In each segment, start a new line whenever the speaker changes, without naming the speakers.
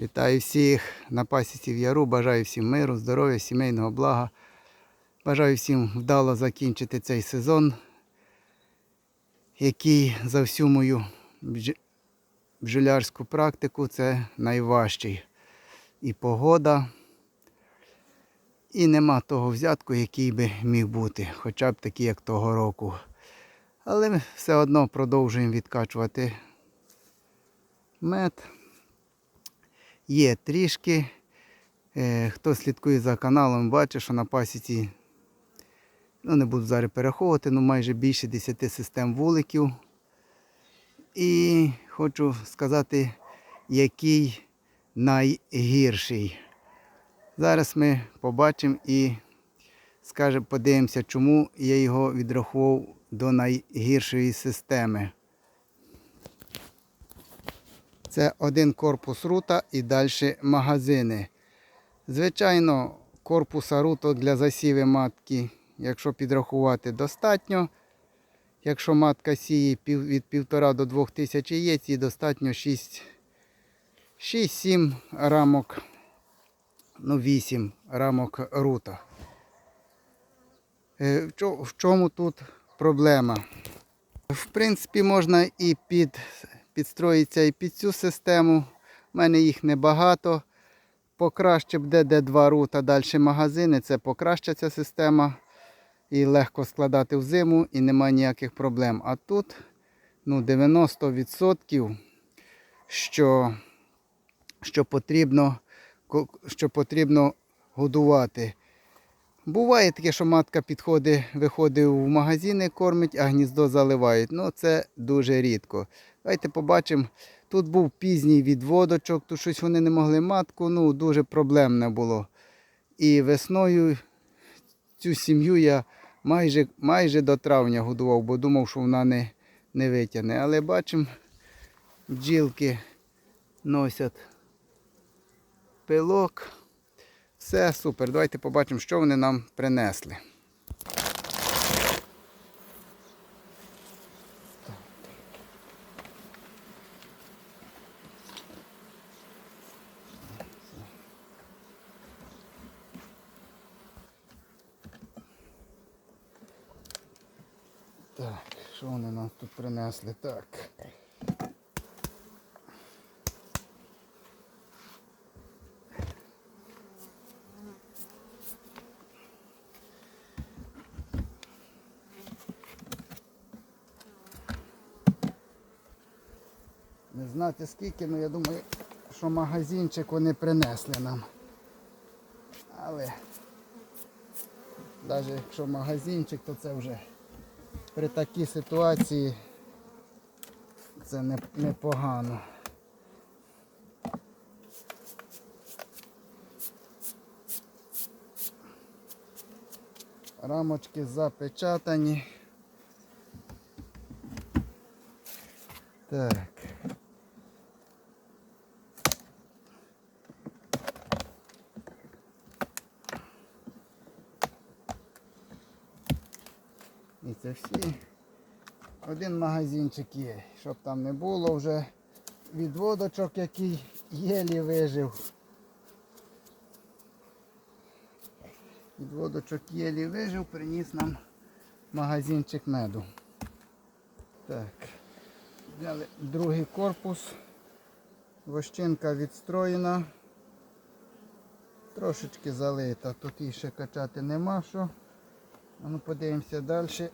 Вітаю всіх на пасіці в Яру. Бажаю всім миру, здоров'я, сімейного блага. Бажаю всім вдало закінчити цей сезон, який за всю мою бдж- бджолярську практику це найважчий. І погода, і нема того взятку, який би міг бути, хоча б такий, як того року. Але ми все одно продовжуємо відкачувати мед. Є трішки. Е, Хто слідкує за каналом, бачить, що на пасіці, ну не буду зараз перераховувати, ну майже більше 10 систем вуликів. І хочу сказати, який найгірший. Зараз ми побачимо і скажемо, подивимося, чому я його відрахував до найгіршої системи. Це один корпус рута і далі магазини. Звичайно, корпуса руту для засіви матки, якщо підрахувати, достатньо. Якщо матка сіє від 1,5 до 2 тисяч яєць, їй достатньо 6 6-7 рамок, ну 8 рамок рута. Е, в чому тут проблема? В принципі, можна і під, підстроїтися і під цю систему. У мене їх небагато. Покраще буде де два рута, далі магазини. Це покраща ця система. І легко складати в зиму, і немає ніяких проблем. А тут ну, 90% що, що, потрібно, що потрібно годувати. Буває таке, що матка підходить, виходить в магазини, кормить, а гніздо заливають. Ну, це дуже рідко. Давайте побачимо. Тут був пізній відводочок, тут щось вони не могли матку, ну дуже проблемне було. І весною цю сім'ю я майже, майже до травня годував, бо думав, що вона не, не витягне. Але бачимо, бджілки носять пилок. Все супер. Давайте побачимо, що вони нам принесли. Так, що вони нам тут принесли? Так. Не знати скільки, але я думаю, що магазинчик вони принесли нам. Але навіть якщо магазинчик, то це вже при такій ситуації це не- непогано. Рамочки запечатані. Так. І це всі. Один магазинчик є, щоб там не було вже відводочок, який єлі вижив. Відводочок єлі вижив, приніс нам магазинчик меду. Так. Взяли другий корпус. Вощинка відстроєна. Трошечки залита. Тут її ще качати нема що. Ну подивимося далі.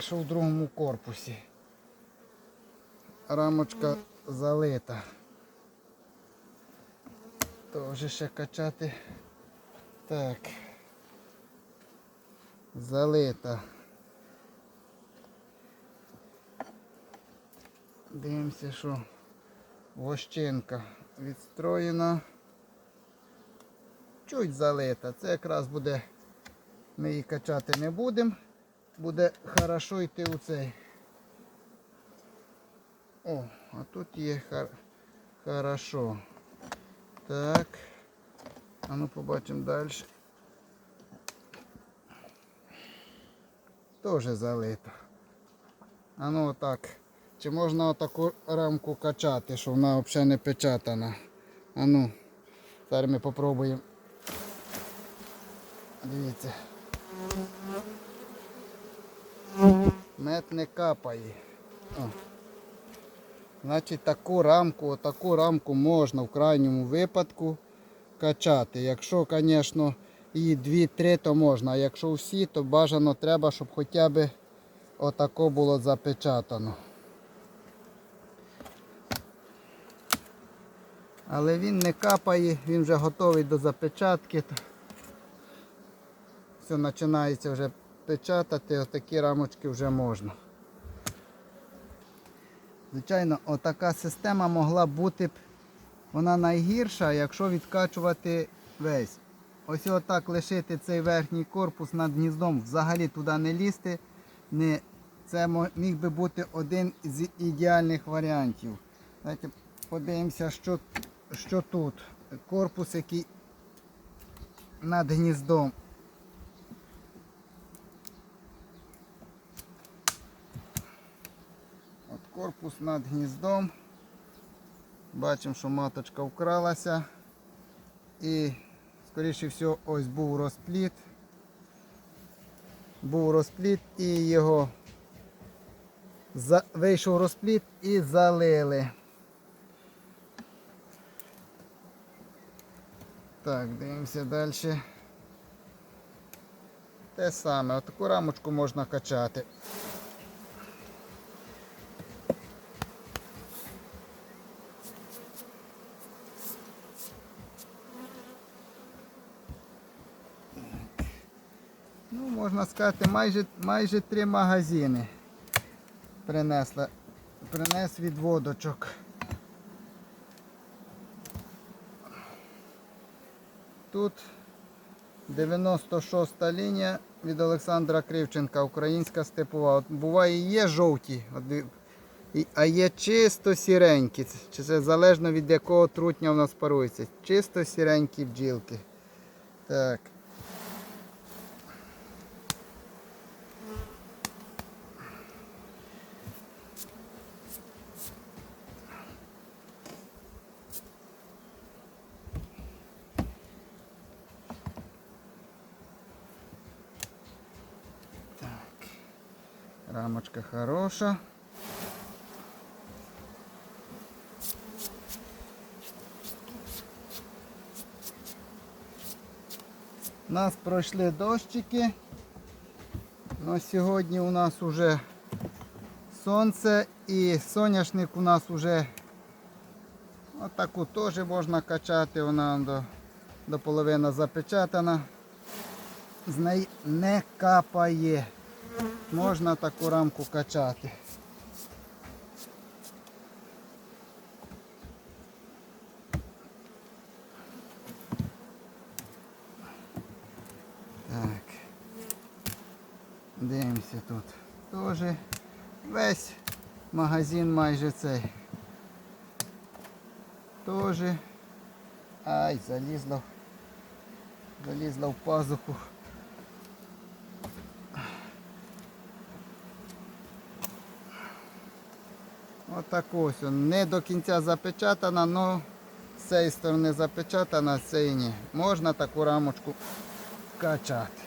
Що в другому корпусі. Рамочка залита. Тоже ще качати. Так. Залита. Дивимося, що вощинка відстроєна. Чуть залита. Це якраз буде, ми її качати не будемо. Буде хорошо йти у цей. О, а тут є хар... хорошо. Так. А ну побачимо далі. Теж залито. А ну отак чи можна отаку рамку качати, що вона взагалі не печатана. А ну, зараз ми попробуємо. Дивіться. Мед не капає. О. Значить таку рамку, отаку рамку можна в крайньому випадку качати. Якщо, звісно, і 2-3, то можна. А якщо всі, то бажано треба, щоб хоча б отако було запечатано. Але він не капає, він вже готовий до запечатки. Все починається вже печатати, отакі рамочки вже можна. Звичайно, отака система могла бути б вона найгірша, якщо відкачувати весь. Ось отак лишити цей верхній корпус над гніздом, взагалі туди не лізти. Не, це міг би бути один з ідеальних варіантів. Давайте подивимося, що, що тут. Корпус, який над гніздом. Корпус над гніздом. Бачимо, що маточка вкралася. І, скоріше всього, ось був розпліт. Був розпліт і його за... вийшов розпліт і залили. Так, дивимося далі. Те саме, отаку рамочку можна качати. Ну, можна сказати, майже, майже три магазини принесла. Принес відводочок. Тут 96-та лінія від Олександра Кривченка, українська степова. От буває є жовті, а є чисто сіренькі. Чи це залежно від якого трутня у нас парується. Чисто сіренькі бджілки. Так. Рамочка хороша. У нас пройшли дощики. Но сьогодні у нас уже сонце і соняшник у нас уже отаку теж можна качати, вона до, до половини запечатана. З неї не капає можна таку рамку качати. Так. Дивимося тут. Теж весь магазин майже цей. Теж. Ай, залізло. Залізло в пазуху. Отак ось, не до кінця запечатана, але з цієї сторони запечатана, з цієї ні. Можна таку рамочку качати.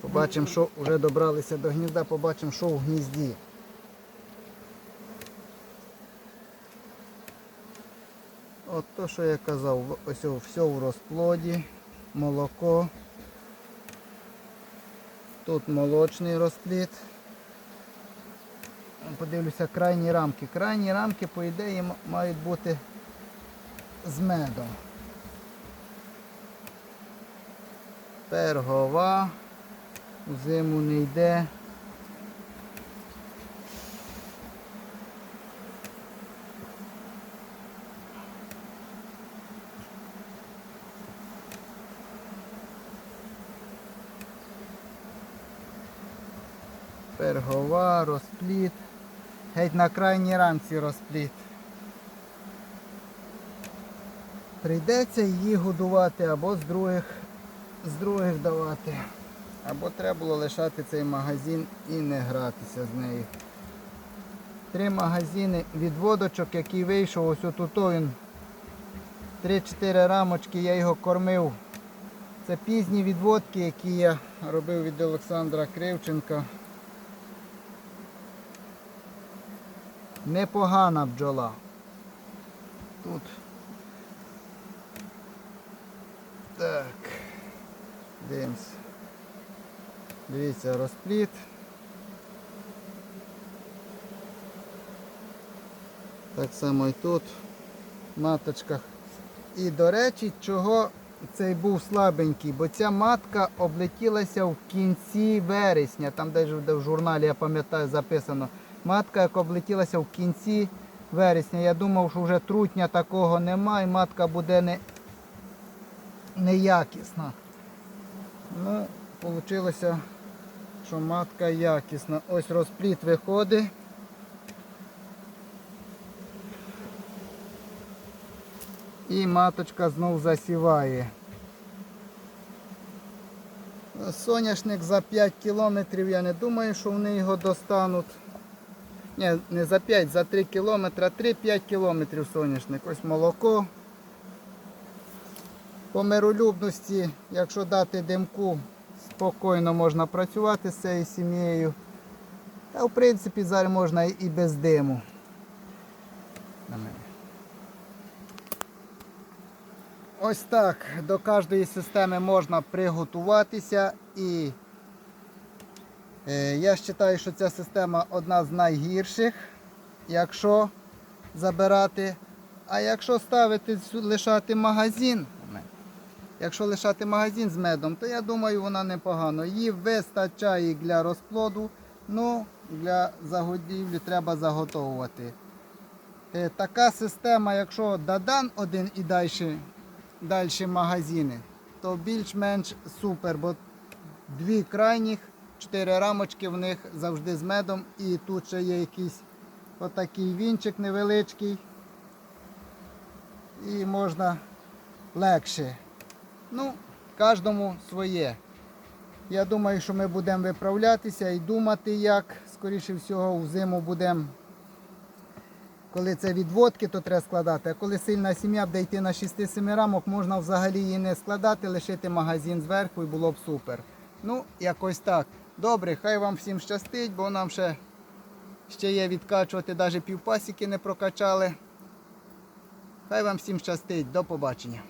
Побачимо, що вже добралися до гнізда, побачимо, що в гнізді. От то, що я казав, ось все в розплоді, молоко. Тут молочний розплід. Подивлюся, крайні рамки. Крайні рамки, по ідеї, мають бути з медом. Пергова. У зиму не йде. Пергова, розпліт. Геть на крайній рамці розпліт. Прийдеться її годувати або з других, з других давати. Або треба було лишати цей магазин і не гратися з нею. Три магазини відводочок, який вийшов, ось отут він. 3-4 рамочки, я його кормив. Це пізні відводки, які я робив від Олександра Кривченка. Непогана бджола. Тут. Так. Дивимось. Дивіться, розпліт. Так само і тут. в маточках. І до речі, чого цей був слабенький, бо ця матка облетілася в кінці вересня. Там десь де в журналі, я пам'ятаю, записано. Матка, як облетілася в кінці вересня. Я думав, що вже трутня такого немає, матка буде не, неякісна. Ну, вийшло, що матка якісна. Ось розпліт виходить. І маточка знов засіває. Соняшник за 5 кілометрів, я не думаю, що вони його достануть. Ні, не за 5, за 3 кілометри, а 3-5 кілометрів соняшник. Ось молоко. По миролюбності, якщо дати димку, спокійно можна працювати з цією сім'єю. Та в принципі зараз можна і без диму. Ось так до кожної системи можна приготуватися і я вважаю, що ця система одна з найгірших, якщо забирати. А якщо ставити лишати магазин, якщо лишати магазин з медом, то я думаю, вона непогано. Її вистачає для розплоду, ну для загодівлі треба заготовувати. Е, Така система, якщо додан один і далі, далі магазини, то більш-менш супер, бо дві крайніх, чотири рамочки в них завжди з медом і тут ще є якийсь отакий вінчик невеличкий. І можна легше. Ну, кожному своє. Я думаю, що ми будемо виправлятися і думати, як, скоріше всього, в будемо коли це відводки, то треба складати. А коли сильна сім'я буде йти на 6-7 рамок, можна взагалі її не складати, лишити магазин зверху і було б супер. Ну, якось так. Добре, хай вам всім щастить, бо нам ще, ще є відкачувати, навіть півпасіки не прокачали. Хай вам всім щастить. До побачення.